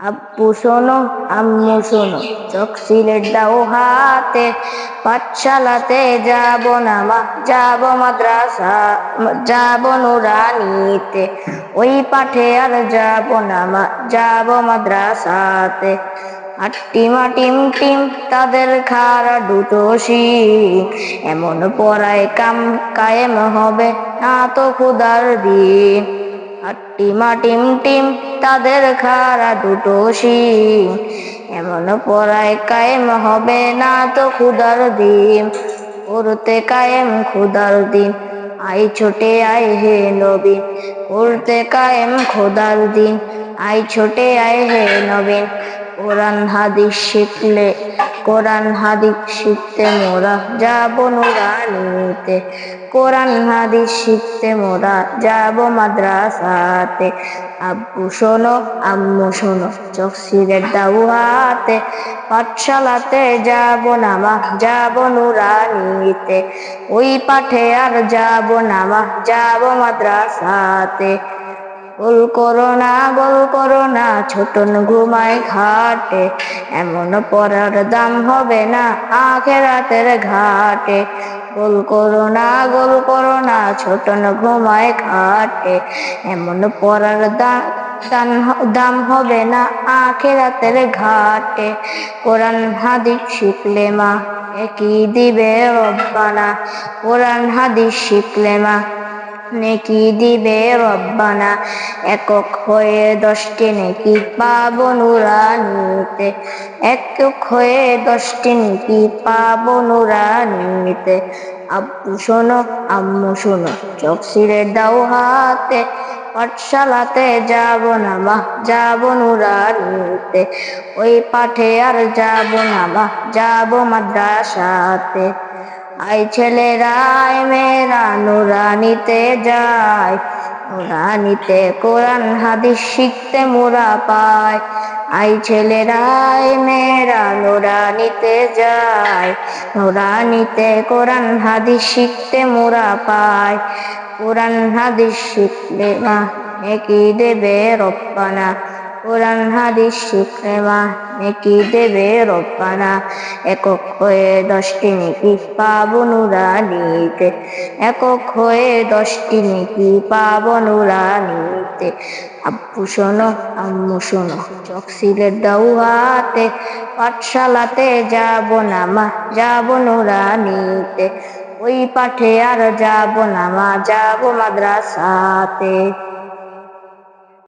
আব্বু শোনো আম্মু শোনো চোখ সিলেট দাও হাতে পাঠশালাতে যাব না মা যাব মাদ্রাসা যাব নুরানিতে ওই পাঠে আর যাব না মা যাব মাদ্রাসাতে আট্টিমা টিম টিম তাদের খারা দুটো শিং এমন পড়ায় কাম কায়েম হবে না তো খুদার দিন আট্টিমা টিম টিম, তাদের খারা দুটো শিং এমন পড়ায় কায়েম হবে না তো খুদার দিন। করতে কায়েম খুদার দিন, আই ছোটে আয় হে নবীন। করতে কায়েম খোদার দিন, আই ছোটে আয় হে নবীন। কোরআন হাদিস শিখলে কোরআন হাদিস শিখতে মোরা যাব নুরানিতে। কোরআন হাদিস শিখতে মোরা যাব মাদ্রাসাতে। আব্বু শোনো, আম্মু শোনো, চোখ সিরের দাউ হাতে। পাঠশালাতে যাব নামা, যাব নুরানিতে। ওই পাঠে আর যাব নামা, যাব মাদ্রাসাতে। গোল করো না গোল করো না, ছোটন ঘুমায় ঘাটে, এমন পড়ার দাম হবে না আখেরাতের ঘাটে। গোল করো না গোল করো না, ছোটন ঘুমায় ঘাটে, এমন পড়ার দাম দাম হবে না আখেরাতের ঘাটে। কোরআন, হাদিস শিখলে মা একই দিবে রব্বানা? কোরআন, হাদিস শিখলে মা নেকি দিবে রব্বানা? একক হয়ে দশটি নেকি পাব নুরানিতে। একক হয়ে দশটি নেকি পাব নুরানিতে। আব্বু শোনো, আম্মু শোনো, চোখ সিরে দাও হাতে। পাঠশালাতে যাব না মা যাব নুরানিতে। ওই পাঠে আর যাব না মা যাব মাদ্রাসাতে। আই ছেলেরা আই মেয়েরা নুরানিতে যায়। নুরানিতে কোরআন, হাদিস শিখতে মোরা পায়। আই ছেলেরা আই মেয়েরা নুরানিতে যায়। নুরানিতে কোরআন, হাদিস শিখতে মোরা পায়। কোরআন, হাদিস শিখলে মা একই দেবে রব্বানা? কোরআন, হাদিস শিখলে মা নেকি দেবে রব্বানা একক হয়ে দশটি নেকি পাবো নুরানিতে একক হয়ে দশটি নেকি পাবো নুরানিতে আব্বু শোনো, আম্মু শোনো চোখ সিলের হাতে পাঠশালাতে যাব না মা যাব নুরানিতে। ওই পাঠে আর যাব না মা যাব মাদ্রাসাতে।